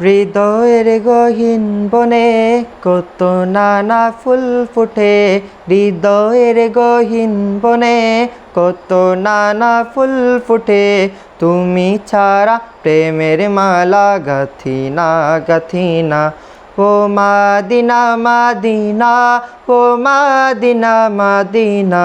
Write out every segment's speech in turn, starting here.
হৃদয়ের গহীন বনে কত নানা ফুল ফুটে, হৃদয়ের গহীন বনে কত নানা ফুল ফুটে। তুমি ছাড়া প্রেমের মালা গাথি না গাথি না ও মাদিনা মাদিনা, ও মাদিনা মাদিনা।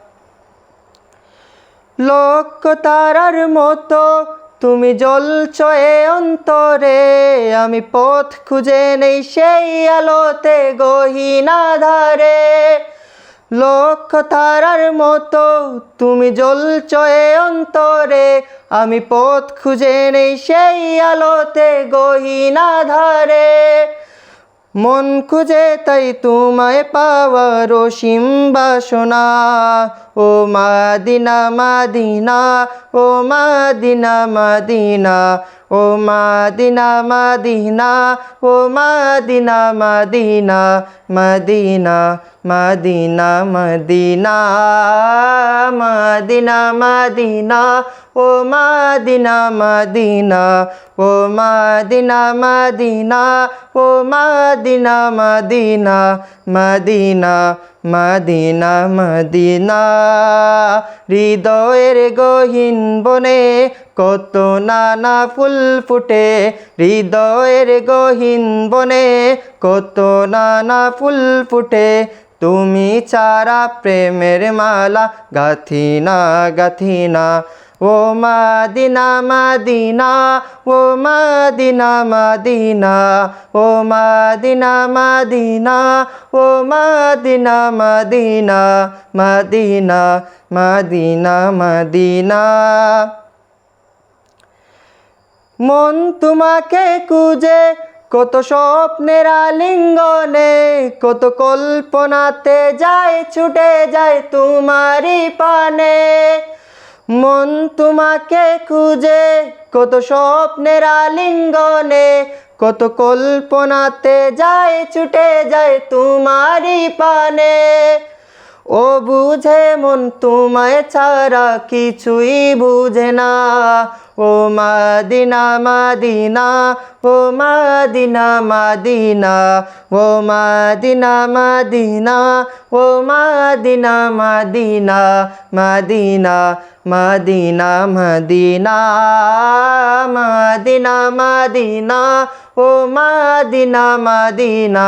লক্ষ তারার মতো, তুমি জ্বলছ এ অন্তরে। আমি পথ খুঁজে নেই সেই আলোতে গহিনা ধারে লক্ষ তারার মতো, তুমি জ্বলছ এ অন্তরে। আমি পথ খুঁজে নেই সেই আলোতে গহিনা ধারে মন খুঁজে তাই তোমায় পাওয়ার অসীম বাসনা। ও মাদিনা মাদিনা ও মাদিনা মাদিনা ও মাদিনা মাদিনা ও Medina Medina Medina Medina Medina Medina Medina ও মাদিনা মাদিনা ও মাদিনা মাদিনা ও Medina Medina Medina Medina, Medina, হৃদয়ের গহীন বনে কত নানা ফুল ফুটে, হৃদয়ের গহীন বনে কত নানা ফুল ফুটে। তুমি চারা প্রেমের মালা গাথি না গাথি না ও মাদিনা মাদিনা, ও মাদিনা মাদিনা, ও মাদিনা মাদিনা, ও Medina Medina Medina Medina Madina. মন তোমাকে কুজে কত স্বপ্নের আলিঙ্গনে, কত কল্পনাতে যায়, ছুটে যায় তোমারই পানে। মন তোমাকে খুঁজে কত স্বপ্নের আলিঙ্গনে কত কল্পনাতে যায় ছুটে যায় তোমারই পানে। ও বুঝে মন তোমায় ছাড়া কিছুই বুঝে না ও মাদিনা মাদিনা ও মাদিনা মাদিনা ও মাদিনা মাদিনা ও Medina Medina Medina Medina Medina Medina Medina ও মাদিনা মাদিনা